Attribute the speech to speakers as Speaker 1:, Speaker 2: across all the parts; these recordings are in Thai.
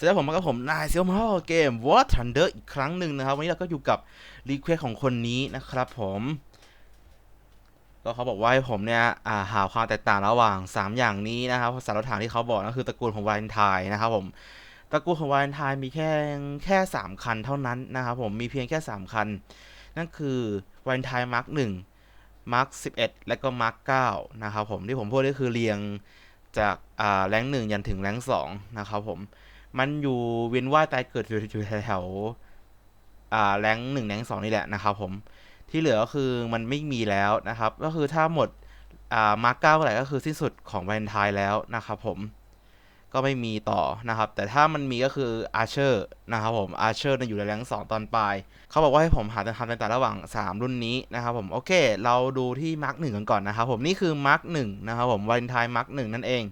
Speaker 1: สวัสดีครับผมมากับผมนายเซียวมาเกม War Thunder อีกครั้งหนึ่งนะครับ วันนี้เราก็อยู่กับรีเควสของคนนี้นะครับผม ก็เขาบอกว่าให้ผมเนี่ยาหาความแตกต่างระหว่าง 3 อย่างนี้นะครับสารฐานที่เขาบอกนั่นคือตระกูลของวาเลนไทน์นะครับผมตระกูลของวาเลนไทน์มีแค่แค่ 3 คันเท่านั้นนะครับผมมีเพียงแค่ 3 คัน นั่นคือวาเลนไทน์มาร์กหนึ่งมาร์กสิบเอ็ดและก็มาร์กเก้านะครับผมที่ผมพูดก็คือเรียงจากอ่าแรงหนึ่งยันถึงแรงสองนะครับผม มันอยู่เวียนว่ายตายเกิดอยู่อยู่แถวๆอ่าแรงหนึ่งแรงสองนี่แหละนะครับผมที่เหลือก็คือมันไม่มีแล้วนะครับ ก็คือถ้าหมดอ่ามาร์กเก้าเมื่อไหร่ก็คือสิ้นสุดของวาเลนทน์แล้วนะครับผมก็ไม่มีต่อนะครับ แต่ถ้ามันมีก็คืออาร์เชอร์นะครับผมอาร์เชอร์อยู่ในแรงสองตอนปลาย เขาบอกว่าให้ผมหาทางต่างๆระหว่าง 3 รุ่นนี้นะครับผม โอเค เราดูที่มาร์กหนึ่งกันก่อนนะครับผม นี่คือมาร์กหนึ่งนะครับผมวาเลนไทน์มาร์กหนึ่งนั่นเอง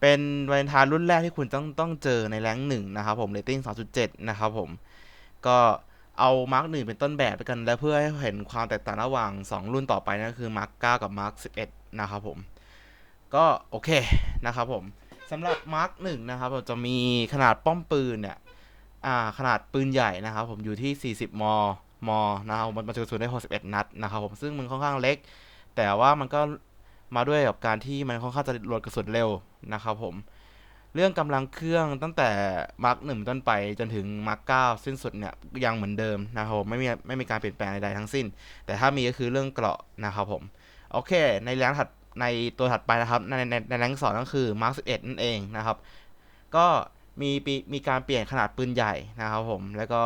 Speaker 1: เป็นวาเลนไทน์รุ่นแรกที่คุณต้องต้องเจอในแรงหนึ่งนะครับผมเรตติ้ง2.7 นะครับผม ก็เอามาร์กหนึ่งเป็นต้นแบบไปกัน แล้วเพื่อให้เห็นความแตกต่างระหว่าง 2 รุ่นต่อไปนั่นคือมาร์กเกับมาร์ก11นะครับผม ก็โอเคนะครับผมสำหรับมาร์กหนึ่งนะครับผมจะมีขนาดป้อมปืนเนี่ยอ่าขนาดปืนใหญ่นะครับผมอยู่ที่ 40 มมนะครับมันบรรจุกระสุนได้ 61 นัดนะครับผมซึ่งมันค่อนข้างเล็ก แต่ว่ามันก็มาด้วยกับการที่มันค่อนข้างจะโหลดกระสุนเร็ว นะครับผม เรื่องกำลังเครื่องตั้งแต่มาร์กหนึ่งต้นไปจนถึงมาร์กเก้าสิ้นสุดเนี่ยยังเหมือนเดิมนะครับผมไม่มีไม่มีการเปลี่ยนแปลงใดๆทั้งสิ้น แต่ถ้ามีก็คือเรื่องเกราะนะครับผม โอเค ในแรงถัดในตัวถัดไปนะครับในในในแรงสองก็คือมาร์กสิบเอ็ดนั่นเองนะครับ ก็มีปีมีการเปลี่ยนขนาดปืนใหญ่นะครับผมแล้วก็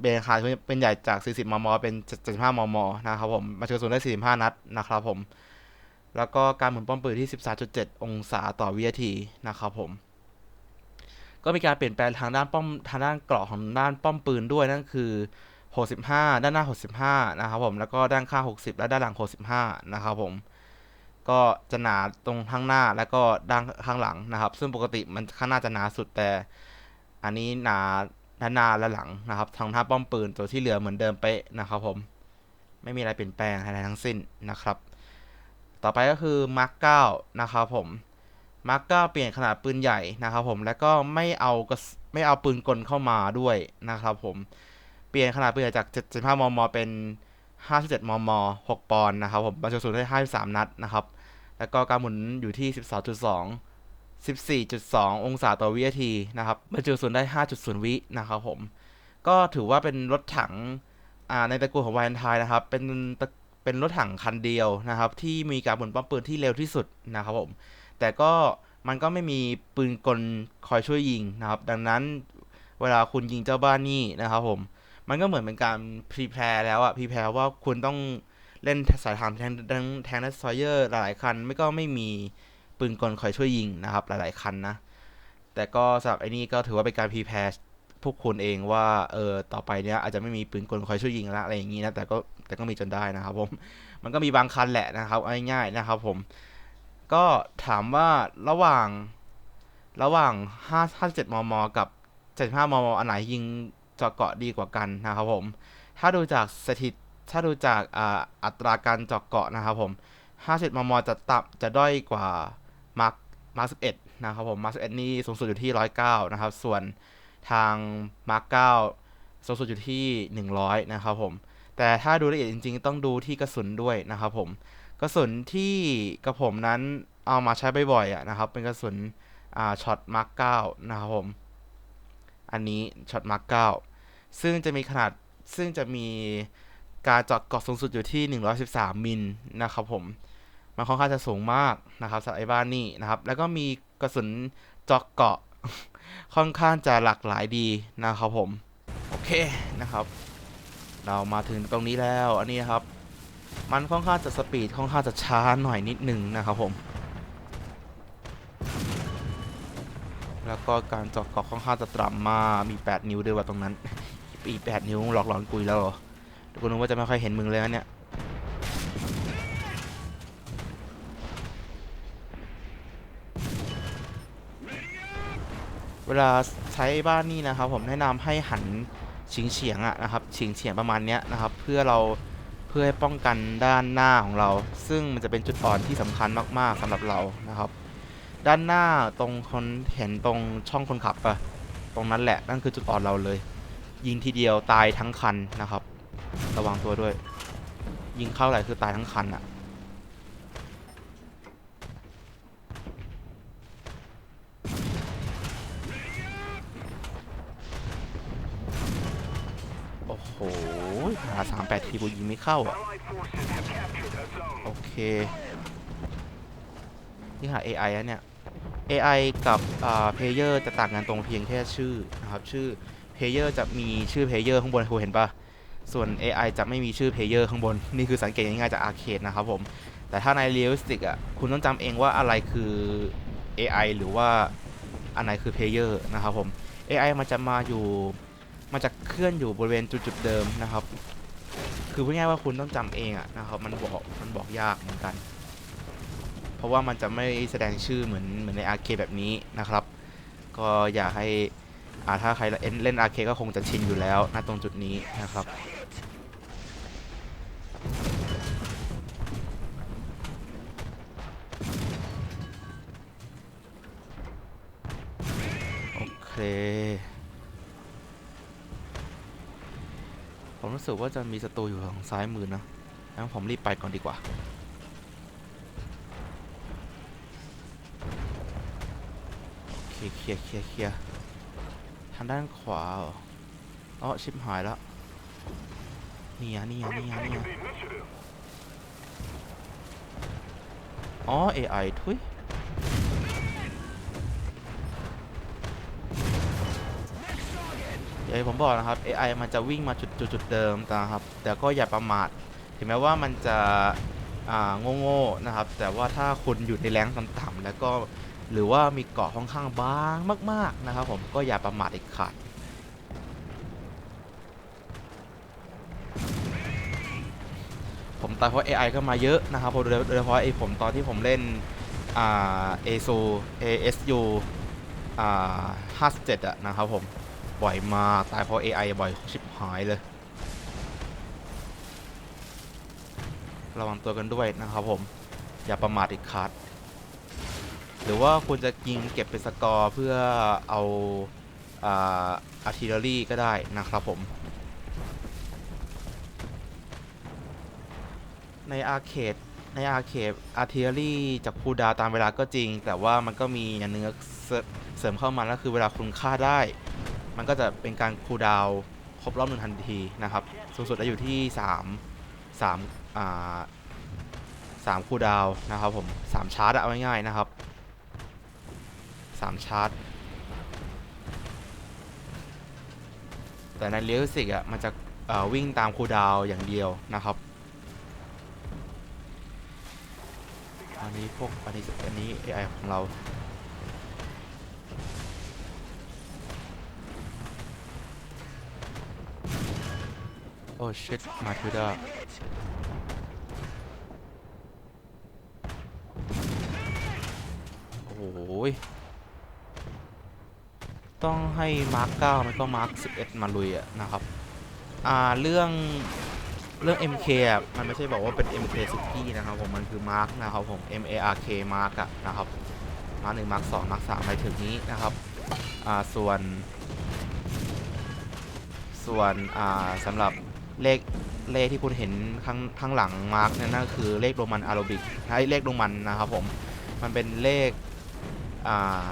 Speaker 1: เปลี่ยนขนาดปืนใหญ่จาก 40 มม เป็น 75 มม นะครับผม มาเจอส่วนได้ 45 นัด นะครับผม แล้วก็การหมุนป้อมปืนที่ 13.7 องศาต่อวินาทีนะครับผม ก็มีการเปลี่ยนแปลงทางด้านป้อมทางด้านเกราะของด้านป้อมปืนด้วยนั่นคือ 65 ด้านหน้า 65 นะครับผม แล้วก็ด้านข้าง 60 และด้านหลัง 65 นะครับผม ก็จะหนาตรงข้างหน้าแล้วก็ด้านข้างหลังนะครับ ซึ่งปกติมันข้างหน้าจะหนาสุดแต่ อันนี้หนาด้านหน้าและหลังนะครับ ทางท่าป้อมปืนตัวที่เหลือเหมือนเดิมเป๊ะนะครับผม ไม่มีอะไรเปลี่ยนแปลงอะไรทั้งสิ้นนะครับ ต่อไปก็คือมาร์กเก้านะครับผมมาร์กเก้าเปลี่ยนขนาดปืนใหญ่นะครับผม แล้วก็ไม่เอากระไม่เอาปืนกลเข้ามาด้วยนะครับผม เปลี่ยนขนาดปืนใหญ่จาก 75 มม เป็น 57 มม 6 ปอนด์นะครับผมบรรจุกระสุนได้ 53 นัดนะครับ แล้วก็การหมุนอยู่ที่ 12.2 14.2 องศาต่อวินาทีนะครับบรรจุกระสุนได้ 5.0 วินะครับผม ก็ถือว่าเป็นรถถังในตระกูลของวาเลนไทน์นะครับ เป็นตระ เป็นรถถังคันเดียวนะครับ ที่มีการหมุนป้อมปืนที่เร็วที่สุดนะครับผม แต่ก็มันก็ไม่มีปืนกลคอยช่วยยิงนะครับ ดังนั้นเวลาคุณยิงเจ้าบ้านนี่นะครับผม มันก็เหมือนเป็นการพรีแพร์แล้วอะพรีแพร์ว่าคุณต้องเล่นสายทางแทงแทงแทงนัสซอยเยอร์หลายคัน ไม่ก็ไม่มีปืนกลคอยช่วยยิงนะครับ หลายๆคันนะ แต่ก็สำหรับไอ้นี่ก็ถือว่าเป็นการพรีแพร์ พวกคุณเองว่าเออต่อไปเนี้ยอาจจะไม่มีปืนกลคอยช่วยยิงละอะไรอย่างงี้นะแต่ก็แต่ก็มีจนได้นะครับผมมันก็มีบางคันแหละนะครับเอาง่ายๆนะครับผมก็ถามว่าระหว่างระหว่าง 5 57 มม กับ 75 มม อันไหนยิงเจาะเกาะดีกว่ากันนะครับผม ถ้าดูจากสถิต ถ้าดูจากอ,อัตราการเจาะเกาะนะครับผม 50 มม จะต่ำจะด้อยกว่ามาร์คมาร์ค11 นะครับผม มาร์ค11 นี่สูงสุดอยู่ที่ 109 นะครับ ส่วน ทางมาร์ค9สูงสุดอยู่ที่ 100 นะครับผม แต่ถ้าดูละเอียดจริงๆ ต้องดูที่กระสุนด้วยนะครับผม กระสุนที่กระผมนั้นเอามาใช้บ่อยๆนะครับ เป็นกระสุนช็อตมาร์ค9นะครับผม อันนี้ช็อตมาร์ค9ซึ่งจะมีขนาด ซึ่งจะมีการเจาะเกาะสูงสุดอยู่ที่ 113 มิลนะครับผม มันค่อนข้างจะสูงมากนะครับสำหรับไอ้บ้านนี่นะครับ แล้วก็มีกระสุนเจาะเกาะ ค่อนข้างจะหลากหลายดีนะครับผม โอเคนะครับ เรามาถึงตรงนี้แล้วอันนี้ครับ มันค่อนข้างจะสปีดค่อนข้างจะช้าหน่อยนิดหนึ่งนะครับผม แล้วก็การจาะเกาะค่อนข้างจะต่ำมากมี 8 นิ้วด้วยว่าตรงนั้น อี8นิ้วหลอกหลอนกุยแล้วเหรอกูนึกว่าจะไม่ค่อยเห็นมึงเลยนะเนี่ย เวลาใช้บ้านนี่นะครับ ผมแนะนำให้หันเฉียงเฉียงๆอะนะครับเฉียงเฉียงๆประมาณเนี้ยนะครับ เพื่อเราเพื่อให้ป้องกันด้านหน้าของเรา ซึ่งมันจะเป็นจุดอ่อนที่สำคัญมากๆสำหรับเรานะครับ ด้านหน้าตรงคนเห็นตรงช่องคนขับปะตรงนั้นแหละนั่นคือจุดอ่อนเราเลย ยิงทีเดียวตายทั้งคันนะครับ ระวังตัวด้วย ยิงเข้าไหลคือตายทั้งคันอะ หหาสามแปดทีกูยิงไม่เข้าอะโอเค นี่หา AI อะเนี่ย AI กับอ่า Player จะต่างกันตรงเพียงแค่ชื่อนะครับ ชื่อ Player จะมีชื่อ Player ข้างบนคุณเห็นปะส่วน AI จะไม่มีชื่อ Player ข้างบน นี่คือสังเกตง่ายๆจาก Arcade นะครับผม แต่ถ้าใน Realistic อะ คุณต้องจำเองว่าอะไรคือ AI หรือว่าอันไหนคือ Player นะครับผม AI มันจะมาอยู่ มันจะเคลื่อนอยู่บริเวณจุดๆเดิมนะครับ คือพูดง่ายว่าคุณต้องจำเองอะนะครับ มันบอกมันบอกยากเหมือนกัน เพราะว่ามันจะไม่แสดงชื่อเหมือนเหมือนในอาร์เคแบบนี้นะครับ ก็อยากให้อ่าถ้าใครเล่นเล่นอาร์เคก็คงจะชินอยู่แล้วณตรงจุดนี้นะครับโอเค ผมรู้สึกว่าจะมีศัตรูอยู่ทางซ้ายมือนะงั้นผมรีบไปก่อนดีกว่า เคเคลียร์เคลียร์เคลียร์ทางด้านขวาเหรออ๋อชิปหายแล้วนี่อะนี่อะนี่อะนี่อ๋อ AI ทุยเดี๋ยวผมบอกนะครับ AI มันจะวิ่งมาจุด จุดจุดเดิมนะครับ แต่ก็อย่าประมาทถึงแม้ว่ามันจะอ่าโง่ๆนะครับ แต่ว่าถ้าคุณอยู่ในแรงต่ำๆแล้วก็หรือว่ามีเกาะค่อนข้างบางมาก ๆนะครับ ผมก็อย่าประมาทเด็ดขาดผมตายเพราะ AI ก็มาเยอะนะครับโดยโดยเฉพาะไอ้ผมตอนที่ผมเล่นอ่า ASU ASU อ่า57อะนะครับผม บ่อยมาตายเพราะ AI บ่อยชิบหายเลย ระวังตัวกันด้วยนะครับผม อย่าประมาทเด็ดขาดหรือว่าคุณจะยิงเก็บเป็นสกอร์เพื่อเอาอาร์ติเลอรี่ก็ได้นะครับผม ในอาร์เคดในอาร์เคดอาร์ติเลอรี่จากคูดาวตามเวลาก็จริง แต่ว่ามันก็มีอย่างหนึงเสเสริมเข้ามาแล้วคือเวลาคุณฆ่าได้ มันก็จะเป็นการคูดาวครบรอบหนึ่งทันทีนะครับ สูงสุดจะอยู่ที่ 3 3 อ่าสามคูดาวนะครับผมสามชาร์จเอาง่ายๆนะครับสามชาร์จแต่ในเรียลสิกอะมันจะวิ่งตามคูดาวอย่างเดียวนะครับ อันนี้พวกอันนี้อันนี้ AI ของเราโอ้ชิตมาทูด้าโอ้โหย ต้องให้มาร์ค9ไม่ก็มาร์ค11มาลุยอะนะครับ อ่าเรื่องเรื่อง MK อะมันไม่ใช่บอกว่าเป็น MK สุกี้นะครับผมมันคือมาร์คนะครับผม M A R K มาร์กอะนะครับมาร์คหนึ่งมาร์คสองมาร์คสามอะไรถึงนี้นะครับอ่าส่วน ส่วนอ่าสำหรับเลขเลขที่คุณเห็นข้างข้างหลังมาร์กนั่นก็คือเลขโรมันอาราบิกใช้เลขโรมันนะครับผมมันเป็นเลข อ่า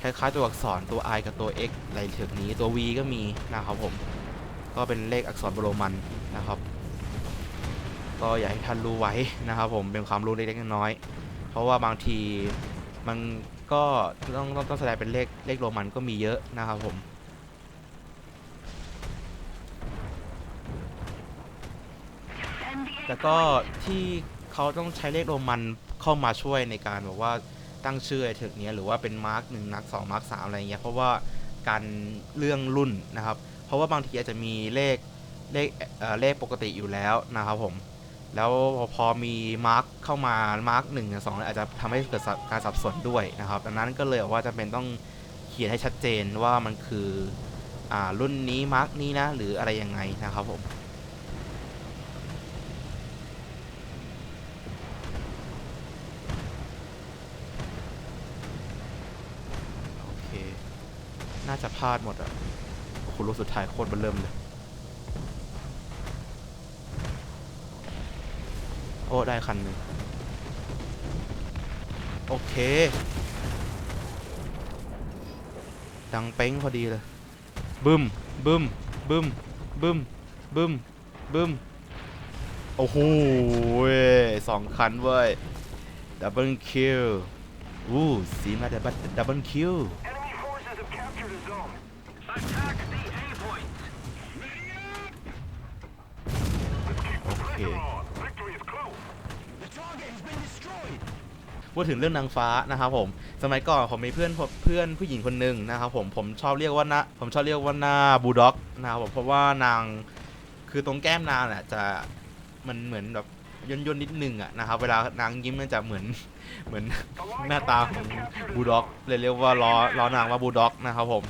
Speaker 1: คล้ายๆตัวอักษรตัว I กับตัว X อะไรถึงนี้ตัว V ก็มีนะครับผม ก็เป็นเลขอักษรโรมันนะครับ ก็อยากให้ท่านรู้ไว้นะครับ ผมเป็นความรู้เล็กๆน้อยๆเพราะว่าบางทีมันก็ต้องต้องแสดงเป็นเลขเลขโรมันก็มีเยอะนะครับผมแต่ก็ที่เขาต้องใช้เลขโรมันเข้ามาช่วยในการแบบว่า ตั้งชื่อไอ้ถึกเนี้ยหรือว่าเป็นมาร์กหนึ่งมาร์กสองมาร์กสามอะไรเงี้ยเพราะว่าการเรื่องรุ่นนะครับ เพราะว่าบางทีอาจจะมีเลขเลขเอ่อเลขปกติอยู่แล้วนะครับผมแล้วพอมีมาร์กเข้ามามาร์กหนึ่งสองอาจจะทำให้เกิดการสับสนด้วยนะครับ ดังนั้นก็เลยว่าจะเป็นต้องเขียนให้ชัดเจนว่ามันคืออ่ารุ่นนี้มาร์กนี้นะหรืออะไรยังไงนะครับผม โอเค น่าจะจะพลาดหมดอะคุณรู้สุดท้ายโคตรเบนเริ่มเลย โอ้ ได้คันหนึ่งโอเค ดังเป้งพอดีเลย บึ้ม บึ้ม บึ้ม บึ้ม บึ้ม บึ้ม โอ้โห้ยสองคันเว้ย ดับเบิลคิว อู้ สีมาดับเบิลดับเบิลคิว พูดถึงเรื่องนางฟ้านะครับผม สมัยก่อนผมมีเพื่อนเพื่อนผู้หญิงคนหนึ่งนะครับผมผมชอบเรียกว่าหน้าผมชอบเรียกว่าหน้าบูด็อกนะครับผมเพราะว่านางคือตรงแก้มนางเนี่ยจะมันเหมือนแบบย่นย่นๆนิดนึงอะนะครับเวลานางยิ้มมันจะเหมือนเหมือนหน้าตาของบูด็อกเลยเรียกว่าล้อล้อนางว่าบูด็อกนะครับผม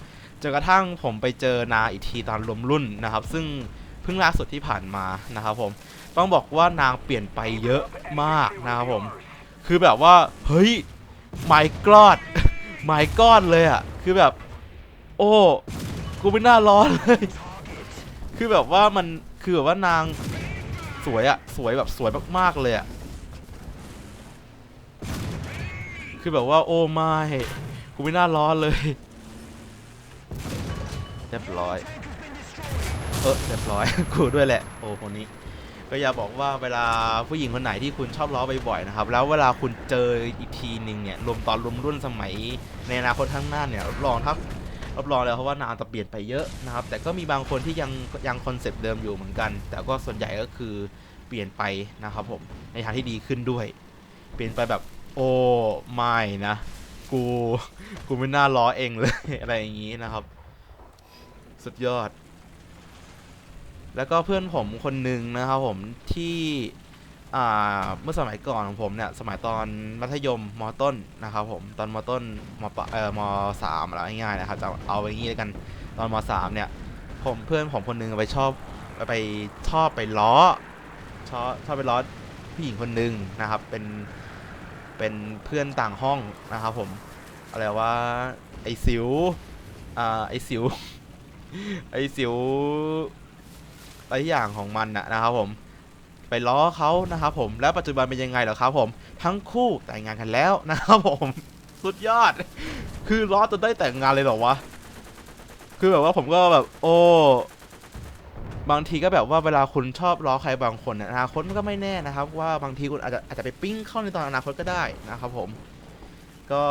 Speaker 1: จนกระทั่งผมไปเจอนางอีกทีตอนรวมรุ่นนะครับ ซึ่งเพิ่งล่าสุดที่ผ่านมานะครับผมต้องบอกว่านางเปลี่ยนไปเยอะมากนะครับผม คือแบบว่า เฮ้ย my god my god เลยอะ คือแบบ โอ้กูไม่น่าร้อนเลย คือแบบว่ามันคือแบบว่านางสวยอะ สวยแบบสวยมากๆเลยอะ คือแบบว่า โอ้ไม่กูไม่น่าร้อนเลยเรียบร้อย เออเรียบร้อย กูด้วยแหละ โอ้คนนี้ ก็อยากบอกว่าเวลาผู้หญิงคนไหนที่คุณชอบล้อบ่อยๆนะครับ แล้วเวลาคุณเจออีกทีหนึ่งเนี่ยรวมตอนรวมรุ่นสมัยในอนาคตข้างหน้าเนี่ยรับรองถ้ารับรองเลยเพราะว่านางจะเปลี่ยนไปเยอะนะครับ แต่ก็มีบางคนที่ยังยังคอนเซปต์เดิมอยู่เหมือนกัน แต่ก็ส่วนใหญ่ก็คือเปลี่ยนไปนะครับผมในทางที่ดีขึ้นด้วย เปลี่ยนไปแบบโอ้ไม่นะกูกูไม่น่าล้อเองเลยอะไรอย่างนี้นะครับ สุดยอด แล้วก็เพื่อนผมคนหนึ่งนะครับผมที่เมื่อสมัยก่อนของผมเนี่ยสมัยตอนมัธยมมต้นนะครับผมตอนมต้นมปเอ่อมสามแล้วง่ายๆนะครับจะเอาไว้งี้แล้วกันตอนมสามเนี่ยผมเพื่อนผมคนหนึงไปชอบไปชอบไปล้อชอบชอบไปล้อผู้หญิงคนหนึ่งนะครับเป็นเป็นเพื่อนต่างห้องนะครับผมอะไรว่าไอสิวอ่าไอสิวไอสิว หลายอย่างของมันนะนะครับผม ไปล้อเขานะครับผมแล้วปัจจุบันเป็นยังไงเหรอครับผม ทั้งคู่แต่งงานกันแล้วนะครับผม สุดยอด คือล้อจนได้แต่งงานเลยเหรอวะคือแบบว่าผมก็แบบ โอ้บางทีก็แบบว่าเวลาคุณชอบล้อใครบางคนนยอนาคตมันก็ไม่แน่นะครับ ว่าบางทีคุณอาจจะอาจจะไปปิ้งเข้าในตอนอนาคตก็ได้นะครับผม ก็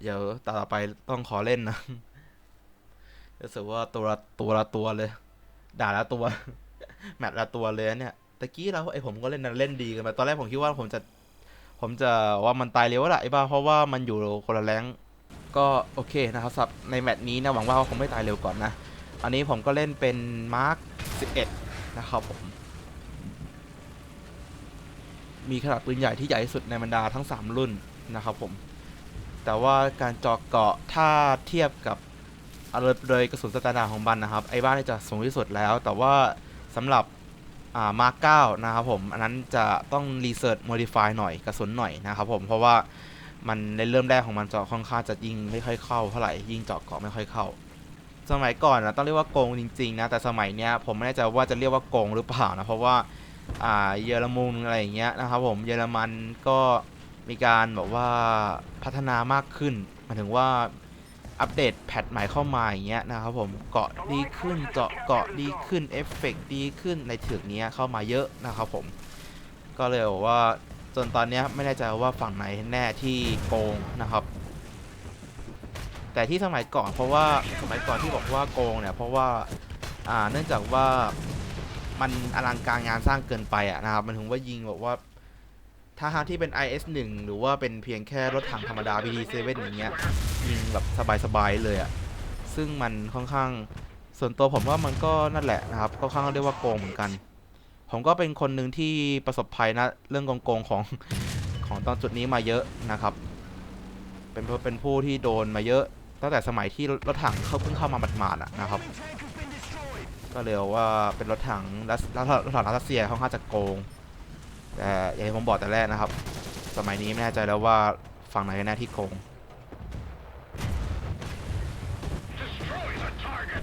Speaker 1: เดี๋ยวต่อไปต้องขอเล่นนะ รู้สึกว่าตัวละตัวละตัวเลย ด่าละตัว แมตช์ละตัวเลยเนี่ยตะกี้เราไอผมก็เล่นนะเล่นดีกันไปตอนแรกผมคิดว่าผมจะ ผมจะว่ามันตายเร็วแหละไอ้บ้าเพราะว่ามันอยู่คนละแรงก็โอเคนะครับสับในแมตช์นี้นะหวังว่าเขาคงไม่ตายเร็วก่อนนะ อันนี้ผมก็เล่นเป็นมาร์ค 11 นะครับผม มีขนาดปืนใหญ่ที่ใหญ่ที่สุดในบรรดาทั้ง 3 รุ่นนะครับผม แต่ว่าการจาะเกาะถ้าเทียบกับ เอาเลยเลยกระสุนสแตนดาร์ดของบันนะครับ ไอ้บ้านนี่จะสูงที่สุดแล้ว แต่ว่าสำหรับอ่ามาร์กเก้านะครับผม อันนั้นจะต้องรีเสิร์ชโมดิฟายหน่อยกระสุนหน่อยนะครับผม เพราะว่ามันในเริ่มแรกของมันเจาะค่อนข้างจะยิงไม่ค่อยเข้าเท่าไหร่ ยิงเจาะเกาะไม่ค่อยเข้า สมัยก่อนนะต้องเรียกว่าโกงจริงๆนะ แต่สมัยเนี้ยผมไม่แน่ใจว่าจะเรียกว่าโกงหรือเปล่านะ เพราะว่าอ่าเยอรมุนอะไรอย่างเงี้ยนะครับผม เยอรมันก็มีการแบบว่าพัฒนามากขึ้นหมายถึงว่า อัปเดตแพทใหม่เข้ามาอย่างเงี้ยนะครับผมเกาะดีขึ้นเจาะเกาะดีขึ้นเอฟเฟกต์ดีขึ้นในถึงเนี้ยเข้ามาเยอะนะครับผม ก็เลยบอกว่าจนตอนเนี้ยไม่แน่ใจว่าฝั่งไหนแน่ที่โกงนะครับ แต่ที่สมัยก่อนเพราะว่าสมัยก่อนที่บอกว่าโกงเนี่ยเพราะว่าอ่าเนื่องจากว่ามันอลังการงานสร้างเกินไปอะนะครับมันถึงว่ายิงบอกว่า ถ้าหากที่เป็น IS-1 หรือว่าเป็นเพียงแค่รถถังธรรมดา BT-7 อย่างเงี้ยยิงแบบสบายๆเลยอะซึ่งมันค่อนข้างส่วนตัวผมว่ามันก็นั่นแหละนะครับค่อนข้างเรียกว่าโกงเหมือนกัน ผมก็เป็นคนหนึ่งที่ประสบภัยนะเรื่องโกงๆของของตอนจุดนี้มาเยอะนะครับเป็นเป็นผู้ที่โดนมาเยอะตั้งแต่สมัยที่รถถังเขาเพิ่งเข้ามาหมาดๆนะครับ ก็เลยว่าเป็นรถถังรัสรถถังรัสเซียเขาค่อนข้างจะโกง แต่อย่างที่ผมบอกแต่แรกนะครับ สมัยนี้ไม่แน่ใจแล้วว่าฝั่งไหนกันแน่ที่โกง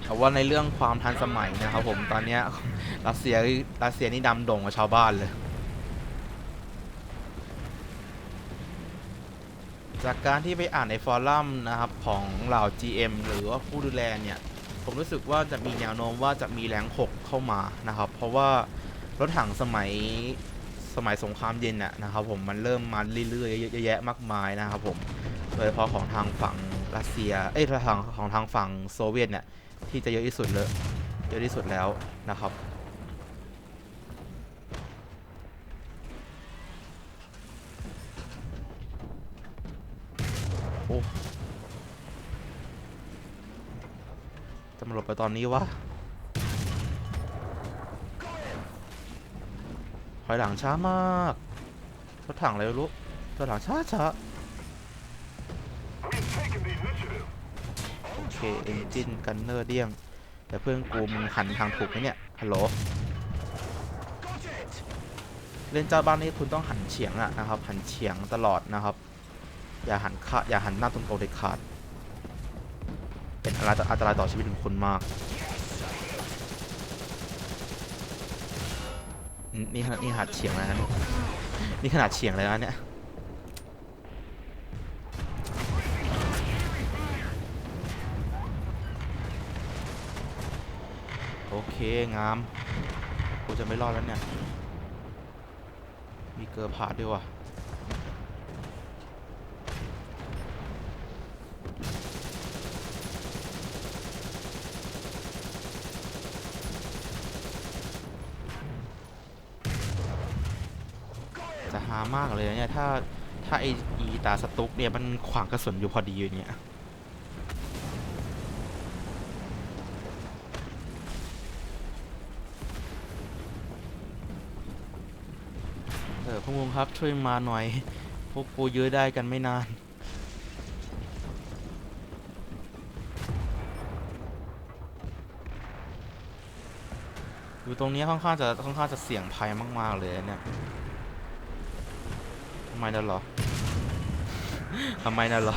Speaker 1: แต่ว่าในเรื่องความทันสมัยนะครับผมตอนนี้รัสเซียรัสเซียนี่ดำโด่งกว่าชาวบ้านเลยจากการที่ไปอ่านในฟอรัมนะครับของเหล่า GM หรือว่าผู้ดูแลเนี่ย ผมรู้สึกว่าจะมีแนวโน้มว่าจะมีแรงหกเข้ามานะครับ เพราะว่ารถถังสมัย สมัยสงครามเย็นน่ะนะครับผมมันเริ่มมาเรื่อยๆเยอะแยะมากมายนะครับผมโดยเฉพาะของทางฝั่งรัสเซียเอ้ยทางของทางฝั่งโซเวียตเนี่ยที่จะเยอะที่สุดเลยเยอะที่สุดแล้วนะครับโอ้จะมาหลบไปตอนนี้วะ อยหลังช้ามากรถถังอะไรรู้ถอยหลังช้าช้าโอเคเอนจินกันเนอร์เดี้ยง แต่เพื่อนกูมึงหันทางถูกไหมเนี่ยฮัลโหลเล่นเจ้าบ้านนี่คุณต้องหันเฉียงอะนะครับ หันเฉียงตลอดนะครับ อย่าหันขาอย่าหันหน้าตรงๆเด็ดขาด เป็นอันตรายต่ออันตรายต่อชีวิตของคุณมากอืม นี่ขนาดนี่ขนาดเฉียงแล้วนะนี่ขนาดเฉียงเลยนะเนี่ยโอเค งามกูจะไม่รอดแล้วเนี่ย มีเกอร์ผาดด้วยว่ะ จะหามากเลยเนี่ย ถ้าถ้าไออีตาสตุกเนี่ยมันขวางกระสุนอยู่พอดีอยู่เนี่ยเออพวกมึงครับช่วยมาหน่อย พวกกูยื้อได้กันไม่นานอยู่ตรงนี้ค่อนข้างจะค่อนข้างจะเสี่ยงภัยมาก ๆ เลยเนี่ย ไมนั่นเหรอทำไมนั่นเหรอ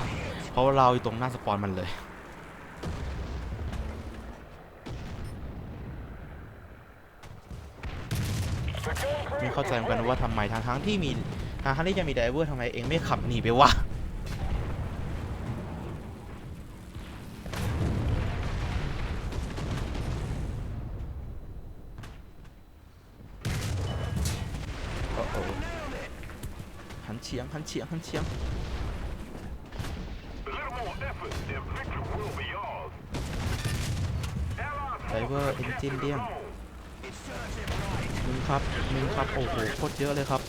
Speaker 1: เพราะว่าเราอยู่ตรงหน้าสปอนมันเลยไม่เข้าใจเหมือนกันว่าทำไมทางทั้งๆที่มีทางทั้งที่จะมีไดเวอร์ทำไมเองไม่ขับหนีไปวะ ฉียงหันเฉียงหันเฉียง
Speaker 2: A little more effort, and victory will be yours. Allied
Speaker 1: ไดเวอร์
Speaker 2: forces
Speaker 1: เอนจิน
Speaker 2: captured
Speaker 1: เดีย
Speaker 2: the
Speaker 1: ม
Speaker 2: zone.
Speaker 1: มึงครับมึงครับ โอ้โหโคตรเยอะเลยครับ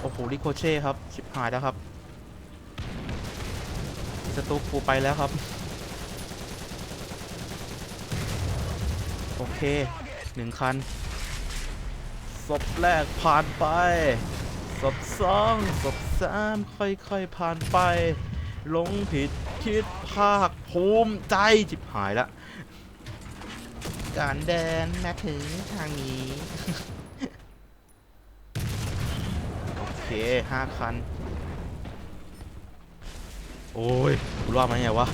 Speaker 1: โอ้โหริโคเช่ครับชิบหายแล้วครับสตูกูไปแล้วครับ โอเคหนึ่งคัน ศพแรกผ่านไป ศพสองศพสามค่อยๆผ่านไปหลงผิดคิดภาคภูมิใจจิบหายละการเดินมาถึงทางนี้ โอเคห้าคัน โอ้ยกูรอดมาไงวะ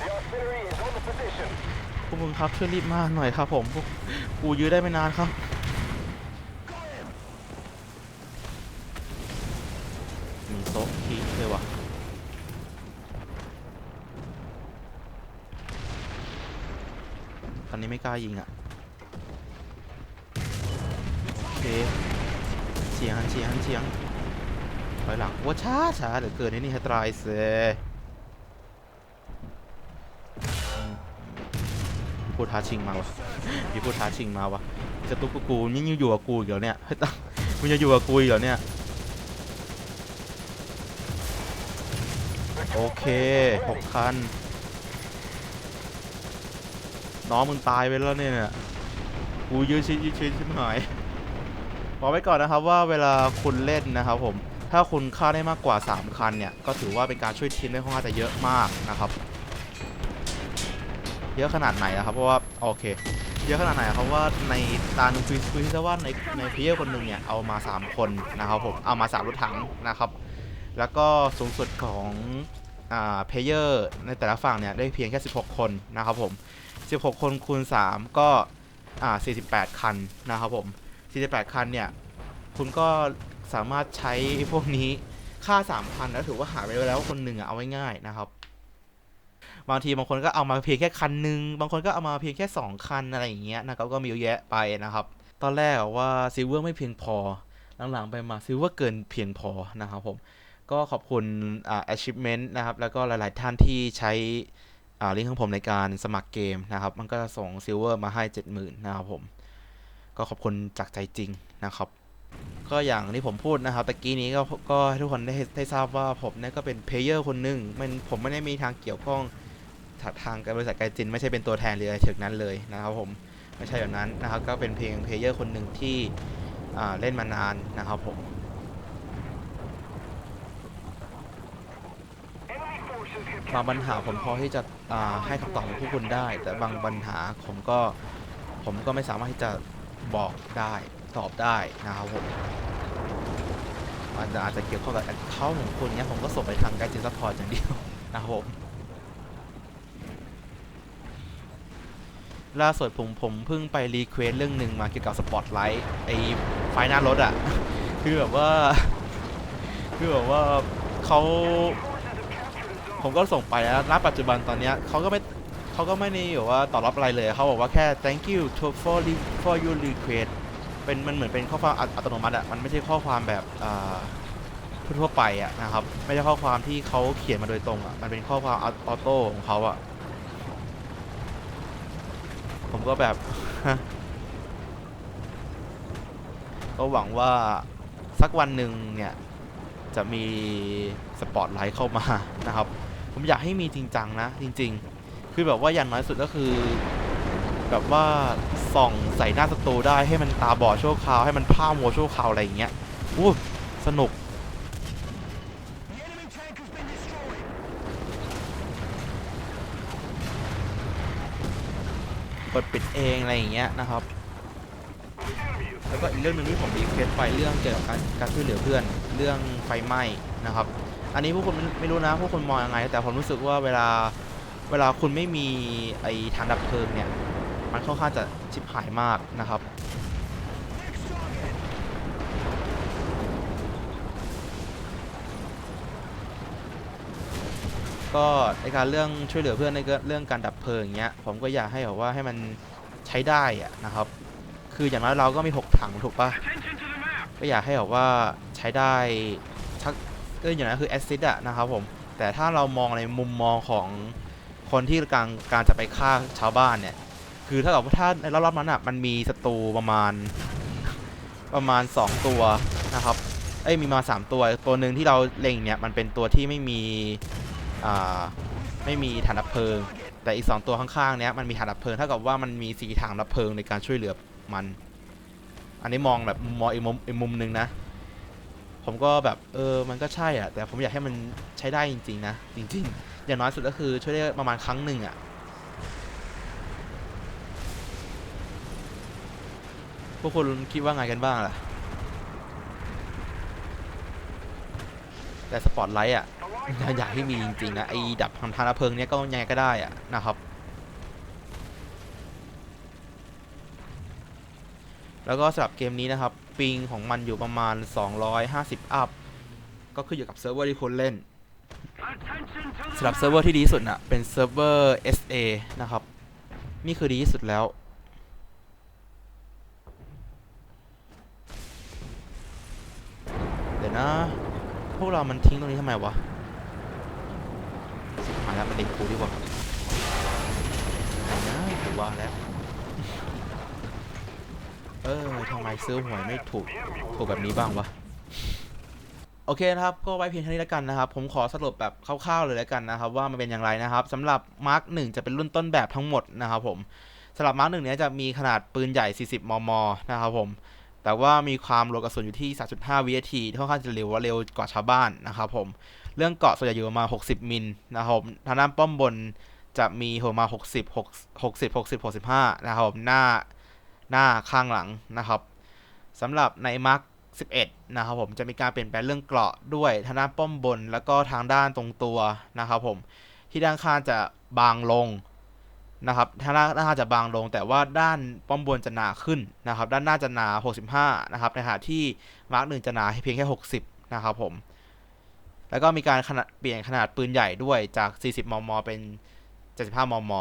Speaker 2: The artillery is on the position.
Speaker 1: พวกมึงครับช่วยรีบมาหน่อยครับผมพวกกูยื้อได้ไม่นานครับมีโต๊ะทีเลยวะตอนนี้ไม่กล้ายิงอะโอเคเฉียงเฉียงเฉียงถอยหลังว่าช้าช้าเหลือเกินไอ้นี่ให้ตรายเสย พูดท้าชิงมาวะมีพูดท้าชิงมาวะจะตุ๊กกูยังอยู่กับกูอีกเหรอเนี่ยเฮ้ยตั้งมึงจะอยู่กับกูอีกเหรอเนี่ยโอเคหกคัน น้องมึงตายไปแล้วเนี่ยกูยื้อชิดยื้อชิดชิบหายบอกไว้ก่อนนะครับว่าเวลาคุณเล่นนะครับผม ถ้าคุณฆ่าได้มากกว่า 3 คันเนี่ย ก็ถือว่าเป็นการช่วยทีมได้ค่อนข้างจะเยอะมากนะครับ เยอะขนาดไหนอะครับเพราะว่าโอเค เยอะขนาดไหนอะครับว่าในตาหนึ่งคุยคุยซะว่าในในเพลเยอร์คนหนึ่งเนี่ยเอามา 3 คนนะครับผมเอามา3รถถังนะครับ แล้วก็สูงสุดของอ่าเพลเยอร์ในแต่ละฝั่งเนี่ยได้เพียงแค่ 16 คนนะครับผม 16 คนคูณ 3 ก็อ่า48 คันนะครับผม 48 คันเนี่ยคุณก็สามารถใช้พวกนี้ค่า 3,000 แล้วถือว่าหาไปแล้วคนหนึ่งอะเอาไว้ง่ายนะครับ บางทีบางคนก็เอามาเพียงแค่คันหนึ่งบางคนก็เอามาเพียงแค่ 2 คันอะไรอย่างเงี้ยนะครับก็มีเยอะแยะไปนะครับ ตอนแรกว่าซิลเวอร์ไม่เพียงพอ หลังๆไปมาซิลเวอร์เกินเพียงพอนะครับผม ก็ขอบคุณอ่า achievement นะครับ แล้วก็หลาย ๆ ท่านที่ใช้อ่าลิงก์ของผมในการสมัครเกมนะครับ มันก็จะส่งซิลเวอร์มาให้ 70,000นะครับผม ก็ขอบคุณจากใจจริงนะครับก็อย่างที่ผมพูดนะครับตะกี้นี้ก็ก็ให้ทุกคนได้ได้ทราบว่าผมเนี่ยก็เป็นเพลเยอร์คนหนึ่งมันผมไม่ได้มีทางเกี่ยวข้อง ทางบริษัทไกจินไม่ใช่เป็นตัวแทนหรืออะไรถึงนั้นเลยนะครับผมไม่ใช่แบบนั้นนะครับ ก็เป็นเพียงเพลเยอร์คนหนึ่งที่เล่นมานานนะครับผมบางปัญหาผมพอที่จะให้คำตอบกับผู้คุณได้ แต่บางปัญหาผมก็ผมก็ไม่สามารถที่จะบอกได้ตอบได้นะครับผมอาจจะอาจจะเกี่ยวข้องกับเขาของคุณเนี้ยผมก็ส่งไปทางไกจินซัพพอร์ตอย่างเดียวนะครับผม ล่าสุดผมผมเพิ่งไปรีเควสเรื่องหนึ่งมาเกี่ยวกับสปอตไลท์ไอ้ไฟหน้ารถอะคือแบบว่า คือแบบว่าเขาผมก็ส่งไปแล้วณปัจจุบันตอนเนี้ยเขาก็ไม่เขาก็ไม่ได้แบบว่าตอบรับอะไรเลยเขาบอกว่าแค่ thank you to for re- for your request เป็นมันเหมือนเป็นข้อความอัตอัตโนมัติอะมันไม่ใช่ข้อความแบบอ่าทั่วไปอะนะครับ ไม่ใช่ข้อความที่เขาเขียนมาโดยตรงอะมันเป็นข้อความออโต้ของเขาอะ ผมก็แบบ ก็หวังว่าสักวันหนึ่งเนี่ย จะมีสปอตไลท์เข้ามานะครับ ผมอยากให้มีจริงจังนะ จริง ๆ คือแบบว่าอย่างน้อยสุดก็คือ แบบว่าส่องใส่หน้าศัตรูได้ให้มันตาบอดชั่วคราวให้มันผ้ามัวชั่วคราวอะไรอย่างเงี้ยอู้สนุก เปิดปิดเองอะไรอย่างเงี้ยนะครับ แล้วก็อีกเรื่องหนึ่งที่ผมรีเควสไปเรื่องเกี่ยวกับการการช่วยเหลือเพื่อนเรื่องไฟไหม้นะครับ อันนี้พวกคุณไม่ไม่รู้นะพวกคุณมองยังไง แต่ผมรู้สึกว่าเวลาเวลาคุณไม่มีไอ้ทางดับเพลิงเนี่ยมันค่อนข้างจะชิบหายมากนะครับ ก็ในการเรื่องช่วยเหลือเพื่อนในเรื่องการดับเพลิงอย่างเงี้ยผมก็อยากให้แบบว่าให้มันใช้ได้อะนะครับ คืออย่างน้อยเราก็มีหกถังถูกปะก็อยากให้แบบว่าใช้ได้ชักก็อย่างนั้นคือแอซิดอะนะครับผมแต่ถ้าเรามองในมุมมองของคนที่กำลังการจะไปฆ่าชาวบ้านเนี่ย คือถ้าเกิดว่าถ้าในรอบๆนั้นอะมันมีศัตรูประมาณประมาณ 2 ตัวนะครับเอ้ยมีมา 3 ตัว ตัวหนึ่งที่เราเล็งเนี่ยมันเป็นตัวที่ไม่มี ไม่มีถังดับเพลิง แต่อีก 2 ตัวข้างๆเนี้ยมันมีถังดับเพลิงเท่ากับว่ามันมีสีถังดับเพลิงในการช่วยเหลือมัน อันนี้มองแบบมองอีกมุมอีกมุมหนึ่งนะ ผมก็แบบเออมันก็ใช่อะแต่ผมอยากให้มันใช้ได้จริงๆนะจริงๆ อย่างน้อยสุดก็คือช่วยได้ประมาณครั้งหนึ่งอะพวกคุณคิดว่าไงกันบ้างล่ะแต่สปอตไลท์อะ อยากให้มีจริงๆนะไอ้ดับทางทางดับเพลิงเนี้ยก็ยังไงก็ได้อะนะครับ แล้วก็สำหรับเกมนี้นะครับ ปิงของมันอยู่ประมาณ 250 อัพ ก็ขึ้นอยู่กับเซิร์ฟเวอร์ที่คุณเล่นสำหรับเซิร์ฟเวอร์ที่ดีสุดน่ะเป็นเซิร์ฟเวอร์ SA นะครับ นี่คือดีที่สุดแล้วเดี๋ยวนะ พวกเรามันทิ้งตรงนี้ทำไมวะ แล้วมันเด็กกูดีกว่าไหนนะถือว่าแล้ว เออทำไมซื้อหวยไม่ถูก ถูกแบบนี้บ้างวะ โอเคนะครับ ก็ไว้เพียงเท่านี้แล้วกันนะครับ ผมขอสรุปแบบคร่าวๆเลยแล้วกันนะครับ ว่ามันเป็นอย่างไรนะครับสำหรับมาร์กหนึ่งจะเป็นรุ่นต้นแบบทั้งหมดนะครับผมสำหรับมาร์กหนึ่งเนี้ยจะมีขนาดปืนใหญ่ 40 มม นะครับผมแต่ว่ามีความโหลกระสุนอยู่ที่ 3.5 วินาทีค่อนข้างจะเร็วว่าเร็วกว่าชาวบ้านนะครับผม เรื่องเกาะส่วนใหญ่อยู่ประมาณ60 มิลนะครับทางด้านป้อมบนจะมีหัวมา 60 6 60 60 65 นะครับหน้าหน้าข้างหลังนะครับสำหรับในมาร์ค11 นะครับผมจะมีการเปลี่ยนแปลงเรื่องเกราะด้วยทางด้านป้อมบนแล้วก็ทางด้านตรงตัวนะครับผมที่ด้านข้างจะบางลงนะครับทางด้านหน้าจะบางลง แต่ว่าด้านป้อมบนจะหนาขึ้นนะครับ ด้านหน้าจะหนา 65 นะครับในขณะที่มาร์คหนึ่งจะหนาเพียงแค่ 60 นะครับผม แล้วก็มีการขนาดเปลี่ยนขนาดปืนใหญ่ด้วยจาก 40 มม เป็น 75 มม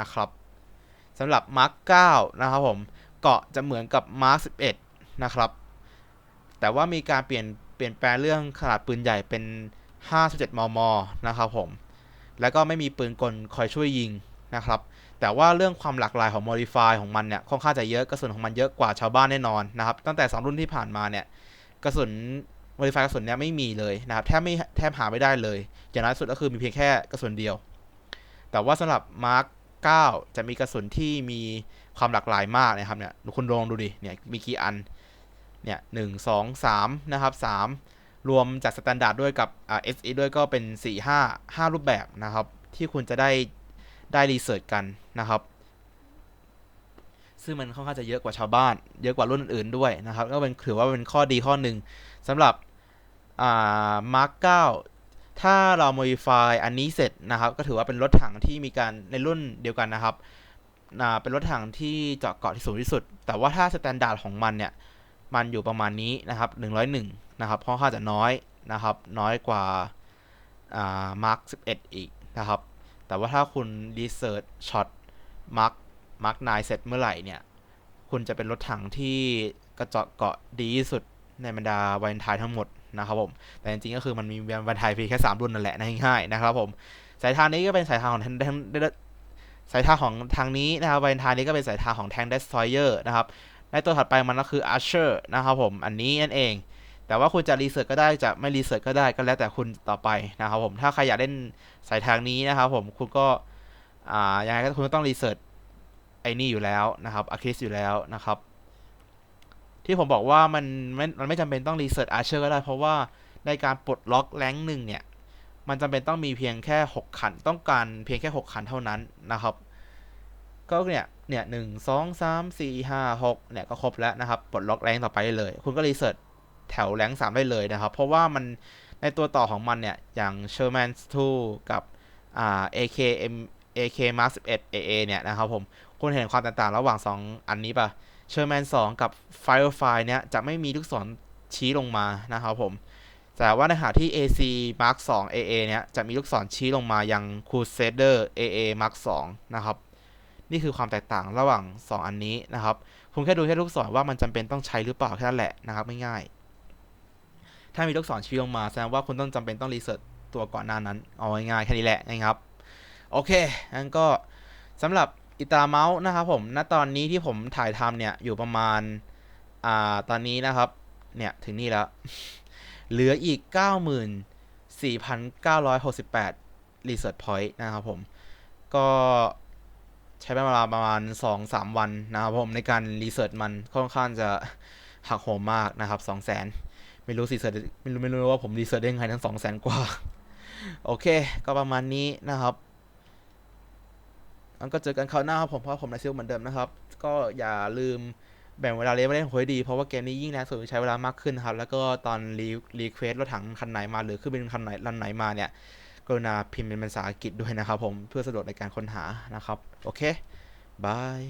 Speaker 1: นะครับสำหรับมาร์ค9นะครับผม เกาะจะเหมือนกับมาร์ค11 นะครับ แต่ว่ามีการเปลี่ยนเปลี่ยนแปลงเรื่องขนาดปืนใหญ่เป็น 57 มม นะครับผม แล้วก็ไม่มีปืนกลคอยช่วยยิงนะครับ แต่ว่าเรื่องความหลากหลายของ modify ของมันเนี่ยค่อนข้างจะเยอะกระสุนของมันเยอะกว่าชาวบ้านแน่นอนนะครับ ตั้งแต่ 2 รุ่นที่ผ่านมาเนี่ยกระสุน modify กระสุนเนี่ยไม่มีเลยนะครับแทบไม่แทบหาไม่ได้เลย อย่างน้อยสุดก็คือมีเพียงแค่กระสุนเดียว แต่ว่าสำหรับ Mark 9 จะมีกระสุนที่มีความหลากหลายมากนะครับเนี่ยคุณลองดูดิเนี่ยมีกี่อันเนี่ยหนึ่งสองสามนะครับสามรวมจากสแตนดาร์ดด้วยกับอ่า SE ด้วยก็เป็นสี่ห้าห้ารูปแบบนะครับ ที่คุณจะได้ได้รีเสิร์ชกันนะครับซึ่งมันค่อนข้างจะเยอะกว่าชาวบ้าน เยอะกว่ารุ่นอื่นๆด้วยนะครับ ก็เป็นถือว่าเป็นข้อดีข้อหนึ่งสำหรับ อ่า Mark 9ถ้าเรา modify อันนี้เสร็จนะครับ ก็ถือว่าเป็นรถถังที่มีการในรุ่นเดียวกันนะครับเป็นรถถังที่เจาะเกาะที่สูงที่สุด แต่ว่าถ้าสแตนดาร์ดของมันเนี่ย มันอยู่ประมาณนี้นะครับ 101 นะครับค่อนข้างจะน้อยนะครับ น้อยกว่าอ่า Mark 11 อีกนะครับ แต่ว่าถ้าคุณ research shot Mark Mark 9เสร็จเมื่อไหร่เนี่ย คุณจะเป็นรถถังที่กระเจาะเกาะดีที่สุดในบรรดาวันทายทั้งหมด นะครับผม แต่จริงๆก็คือมันมีวันไทยเพียงแค่3รุ่นนั่นแหละง่ายๆนะครับผม สายทางนี้ก็เป็นสายทางของทางทงสายทางของทางนี้นะครับวันไทายนี้ก็เป็นสายทางของแทง Destroyer นะครับ ในตัวถัดไปมันก็คือ Archer นะครับผม อันนี้นั่นเอง แต่ว่าคุณจะรีเสิร์ชก็ได้จะไม่รีเสิร์ชก็ได้ก็แล้วแต่คุณต่อไปนะครับผม ถ้าใครอยากเล่นสายทางนี้นะครับผม คุณก็ อ่า ยังไงก็คุณต้องรีเสิร์ชไอ้นี่อยู่แล้วนะครับอาคิสอยู่แล้วนะครับ ที่ผมบอกว่ามันไม่มันไม่จำเป็นต้องรีเสิร์ช Archer ก็ได้ เพราะว่าในการปลดล็อกแรงหนึ่งเนี่ย มันจำเป็นต้องมีเพียงแค่ 6 ขัน ต้องการเพียงแค่ 6 ขันเท่านั้นนะครับ ก็เนี่ย เนี่ยหนึ่งสองสามสี่ห้าหกเนี่ยก็ครบแล้วนะครับ ปลดล็อกแรงต่อไปได้เลย คุณก็รีเสิร์ชแถวแรงสามได้เลยนะครับ เพราะว่ามันในตัวต่อของมันเนี่ย อย่าง Sherman 2กับอ่า AKM AK Mark 11 AA เนี่ยนะครับผม คุณเห็นความแตกต่างระหว่าง 2 อันนี้ปะ Sherman 2กับ Firefly เนี่ยจะไม่มีลูกศรชี้ลงมานะครับผม แต่ว่าในขณะที่ AC Mark 2 AA เนี่ยจะมีลูกศรชี้ลงมายัง Crusader AA Mark 2 นะครับ นี่คือความแตกต่างระหว่าง 2 อันนี้นะครับ คุณแค่ดูแค่ลูกศรว่ามันจำเป็นต้องใช้หรือเปล่าแค่นั้นแหละนะครับไม่ง่าย ถ้ามีลูกศรชี้ลงมาแสดงว่าคุณต้องจำเป็นต้องรีเสิร์ชตัวก่อนหน้านั้น เอาง่ายๆแค่นี้แหละนะครับ โอเคงั้นก็สำหรับ อิตาเมาส์นะครับผม ณ ตอนนี้ที่ผมถ่ายทำเนี่ยอยู่ประมาณ อ่า ตอนนี้นะครับ เนี่ยถึงนี่แล้ว เหลืออีก 94,968 Research Point นะครับผม ก็ใช้เวลาประมาณ 2-3 วันนะครับผมในการรีเสิร์ชมันค่อนข้างจะหักโหมมากนะครับ200,000ไม่รู้รีเสิร์ชไม่รู้ไม่รู้ว่าผมรีเสิร์ชได้ยังไงทั้ง200,000 กว่า โอเค ก็ประมาณนี้นะครับ อันก็เจอกันคราวหน้าครับผมเพราะผมนายซิลเหมือนเดิมนะครับ ก็อย่าลืมแบ่งเวลาเล่นไม่เล่นหวยดี เพราะว่าเกมนี้ยิ่งแรงสุดใช้เวลามากขึ้นครับ แล้วก็ตอนรีรีเควสรถถังคันไหนมาหรือคืองบินคันไหนลันไหนมาเนี่ย กรุณาพิมพ์เป็นภาษาอังกฤษด้วยนะครับผมเพื่อสะดวกในการค้นหานะครับ โอเคบาย